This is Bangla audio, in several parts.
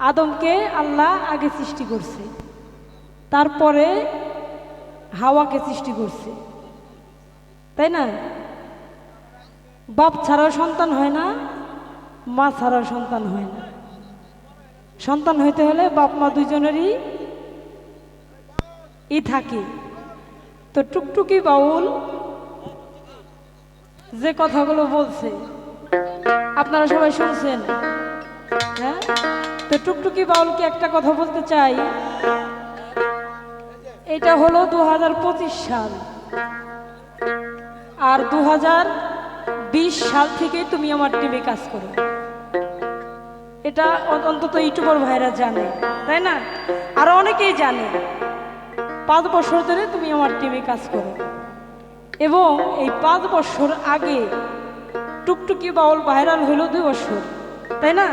আদমকে আল্লাহ আগে সৃষ্টি করছে। তারপরে হাওয়াকে সৃষ্টি করছে। তাই না? বাপ ছাড়াও সন্তান হয় না, মা ছাড়াও সন্তান হয় না। সন্তান হইতে হলে বাপ মা দুজনেরই ই থাকে। তো টুকটুকি বাউল যে কথাগুলো বলছে, আপনারা সবাই শুনছেন? হ্যাঁ? তো টুকটুকি বাউলকে একটা কথা বলতে চাই। এটা হলো দু হাজার পঁচিশ সাল। আর দুই হাজার বিশ সাল থেকে তুমি আমার টিমে কাজ করো। এটা অন্তত ইউটিউবার ভাইরা জানে, তাই না? আরও অনেকেই জানে। পাঁচ বছর ধরে তুমি আমার টিমে কাজ করো। এবং এই পাঁচ বছর আগে টুকটুকি বাউল ভাইরাল হলো দুই বছর, তাই না?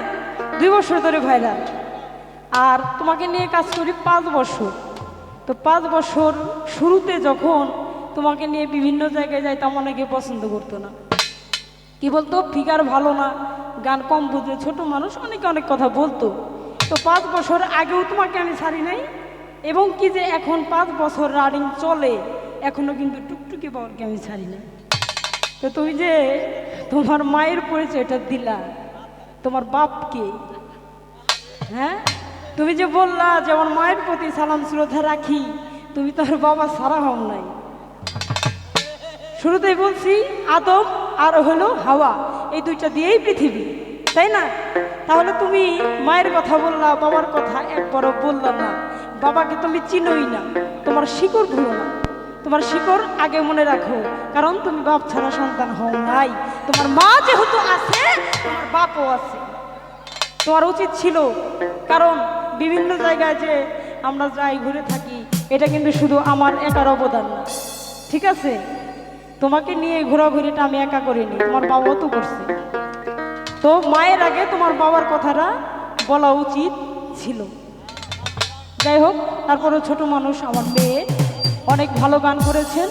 দুই বছর ধরে ভাইরাল আর তোমাকে নিয়ে কাজ করি পাঁচ বছর। তো পাঁচ বছর শুরুতে যখন তোমাকে নিয়ে বিভিন্ন জায়গায় যাই যাইতাম, অনেকে পছন্দ করতো না। কি বলতো? ফিগার ভালো না, গান কম বুঝে। ছোট মানুষ, অনেকে অনেক কথা বলতো। তো পাঁচ বছর আগেও তোমাকে আমি ছাড়ি নাই। এবং কি যে এখন পাঁচ বছর রানিং চলে, এখনও কিন্তু টুকটুকি বাবাকে আমি ছাড়ি নাই। তো তুমি যে তোমার মায়ের পরিচয়টা দিলা তোমার বাপকে হ্যাঁ? তুমি যে বললা যে আমার মায়ের প্রতি সালাম শ্রদ্ধা রাখি, তুমি তো বাবা সারা হও নাই। শুরুতেই বলছি, আদম আর হলো হাওয়া, এই দুইটা দিয়েই পৃথিবী, তাই না? তাহলে তুমি মায়ের কথা বললা, বাবার কথা একবারও বললা না। বাবাকে তুমি চিনোই না, তোমার শিকড় ভুলো না। তোমার শিকড় আগে মনে রাখো, কারণ তুমি বাপ ছাড়া সন্তান হও নাই। তোমার মা যেহেতু আছে, তোমার বাপও আছে। তোমার উচিত ছিল, কারণ বিভিন্ন জায়গায় যে আমরা যাই ঘুরে থাকি, এটা কিন্তু শুধু আমার একার অবদান না। ঠিক আছে? তোমাকে নিয়ে ঘোরাঘুরিটা আমি একা করিনি, তোমার বাবাও তো করছে। তো মায়ের আগে তোমার বাবার কথাটা বলা উচিত ছিল। যাই হোক তারপরে ছোট মানুষ, আমার মেয়ে অনেক ভালো গান করেছেন।